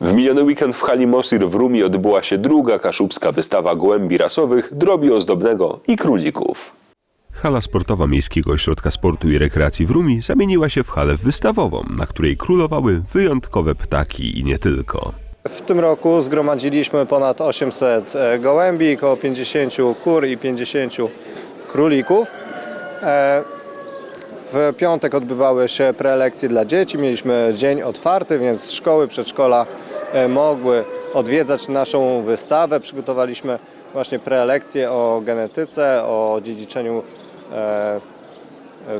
W miniony weekend w hali Mosir w Rumi odbyła się druga kaszubska wystawa gołębi rasowych, drobi ozdobnego i królików. Hala sportowa Miejskiego Ośrodka Sportu i Rekreacji w Rumi zamieniła się w halę wystawową, na której królowały wyjątkowe ptaki i nie tylko. W tym roku zgromadziliśmy ponad 800 e, gołębi, około 50 kur i 50 królików. W piątek odbywały się prelekcje dla dzieci. Mieliśmy dzień otwarty, więc szkoły, przedszkola e, mogły odwiedzać naszą wystawę. Przygotowaliśmy właśnie prelekcje o genetyce, o dziedziczeniu e,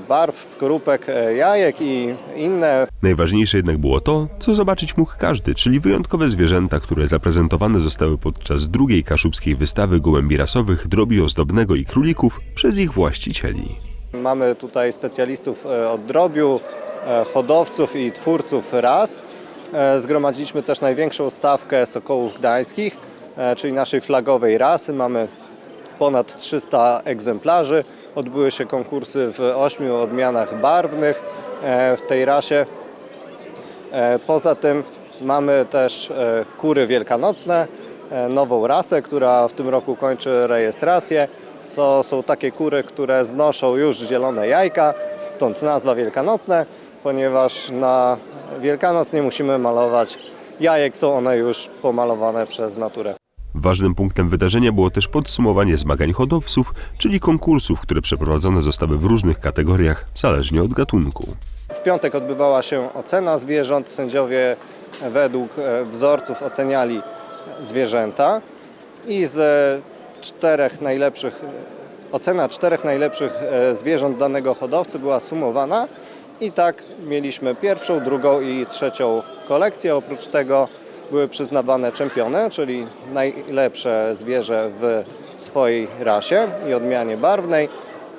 barw, skorupek, e, jajek i inne Najważniejsze jednak było to, co zobaczyć mógł każdy, czyli wyjątkowe zwierzęta, które zaprezentowane zostały podczas drugiej kaszubskiej wystawy gołębi rasowych, drobi ozdobnego i królików przez ich właścicieli. Mamy tutaj specjalistów e, od drobiu, e, hodowców i twórców ras. E, Zgromadziliśmy też największą stawkę sokołów gdańskich, czyli naszej flagowej rasy. Mamy ponad 300 egzemplarzy. Odbyły się konkursy w ośmiu odmianach barwnych w tej rasie. Poza tym mamy też kury wielkanocne, nową rasę, która w tym roku kończy rejestrację. To są takie kury, które znoszą już zielone jajka, stąd nazwa wielkanocne, ponieważ na Wielkanoc nie musimy malować jajek, są one już pomalowane przez naturę. Ważnym punktem wydarzenia było też podsumowanie zmagań hodowców, czyli konkursów, które przeprowadzone zostały w różnych kategoriach, zależnie od gatunku. W piątek odbywała się ocena zwierząt. Sędziowie według e, wzorców oceniali zwierzęta i z czterech najlepszych, ocena czterech najlepszych e, zwierząt danego hodowcy była sumowana i tak mieliśmy pierwszą, drugą i trzecią kolekcję. Oprócz tego były przyznawane czempiony, czyli najlepsze zwierzę w swojej rasie i odmianie barwnej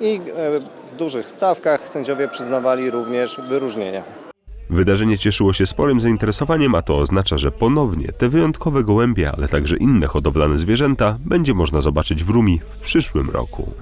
i e, w dużych stawkach sędziowie przyznawali również wyróżnienia. Wydarzenie cieszyło się sporym zainteresowaniem, a to oznacza, że ponownie te wyjątkowe gołębie, ale także inne hodowlane zwierzęta będzie można zobaczyć w Rumi w przyszłym roku.